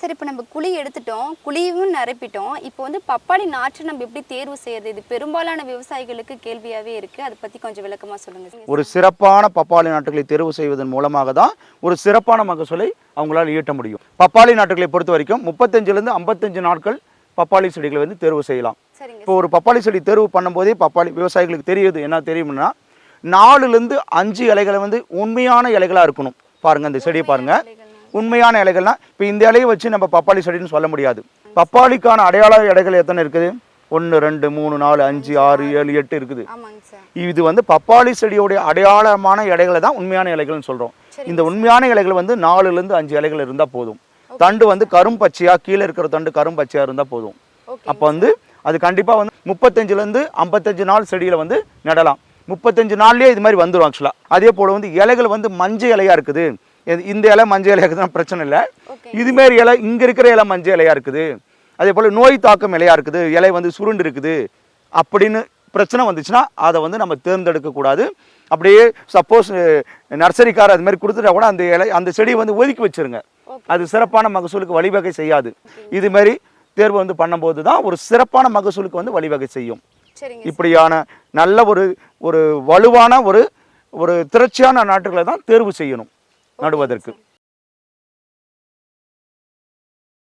சரி இப்போ நம்ம குழி எடுத்துட்டோம். குழியும் நிரப்பிட்டோம். இப்போ வந்து பப்பாளி நாற்று நம்ம எப்படி தேர்வு செய்யறது? இது பெரும்பாலான விவசாயிகளுக்கு கேள்வியாவே இருக்கு. அதை பத்தி கொஞ்சம் விளக்கமா சொல்லுங்க ஒரு சிறப்பான பப்பாளி நாட்டுகளை தேர்வு செய்வதன் மூலமாக தான் ஒரு சிறப்பான மகசூலை அவங்களால ஈட்ட முடியும். பப்பாளி நாட்டுகளை பொறுத்த வரைக்கும் முப்பத்தஞ்சுலேருந்து ஐம்பத்தஞ்சு நாட்கள் பப்பாளி செடிகளை வந்து தேர்வு செய்யலாம். இப்போ ஒரு பப்பாளி செடி தேர்வு பண்ணும்போதே பப்பாளி விவசாயிகளுக்கு தெரியுது என்ன தெரியும்னா நாலுலேருந்து அஞ்சு இலைகளை வந்து உண்மையான இலைகளாக இருக்கணும். பாருங்க அந்த செடியை பாருங்க. உண்மையான இலைகள்னா இப்போ இந்த இலையை வச்சு நம்ம பப்பாளி செடின்னு சொல்ல முடியாது. பப்பாளிக்கான அடையாள இலைகள் எத்தனை இருக்குது? ஒன்று ரெண்டு மூணு நாலு அஞ்சு ஆறு ஏழு எட்டு இருக்குது. இது வந்து பப்பாளி செடியோடைய அடையாளமான இலைகளை தான் உண்மையான இலைகள்னு சொல்கிறோம் இந்த உண்மையான இலைகள் வந்து நாலுலேருந்து அஞ்சு இலைகள் இருந்தால் போதும். தண்டு வந்து கரும்பச்சையா கீழே இருக்கிற தண்டு கரும்பச்சையா இருந்தால் போதும். அப்போ வந்து அது கண்டிப்பாக வந்து முப்பத்தஞ்சுலேருந்து ஐம்பத்தஞ்சு நாள் செடியில் வந்து நடலாம். முப்பத்தஞ்சு நாள்லயே இது மாதிரி வந்துடும் ஆக்சுவலாக அதே போல் வந்து இலைகள் வந்து மஞ்சள் இலையாக இருக்குது. இந்த இலை மஞ்சள் இலையாக இருக்குதுன்னா பிரச்சனை இல்லை. இதுமாரி இலை இங்கே இருக்கிற இலை மஞ்சள் இலையாக இருக்குது. அதே போல் நோய் தாக்கம் இலையாக இருக்குது. இலை வந்து சுருண்டு இருக்குது. அப்படின்னு பிரச்சனை வந்துச்சுன்னா அதை வந்து நம்ம தேர்ந்தெடுக்கக்கூடாது அப்படியே சப்போஸ் நர்சரிக்கார அது மாதிரி கொடுத்துட்டா கூட அந்த இலை அந்த செடியை வந்து ஒதுக்கி வச்சிருங்க. அது சிறப்பான மகசூலுக்கு வழிவகை செய்யாது. இது மாதிரி தேர்வு வந்து பண்ணும்போது தான் ஒரு சிறப்பான மகசூலுக்கு வந்து வழிவகை செய்யும். இப்படியான நல்ல ஒரு ஒரு வலுவான ஒரு ஒரு திரட்சியான நாட்டுகளை தான் தேர்வு செய்யணும். நடுவதற்கு.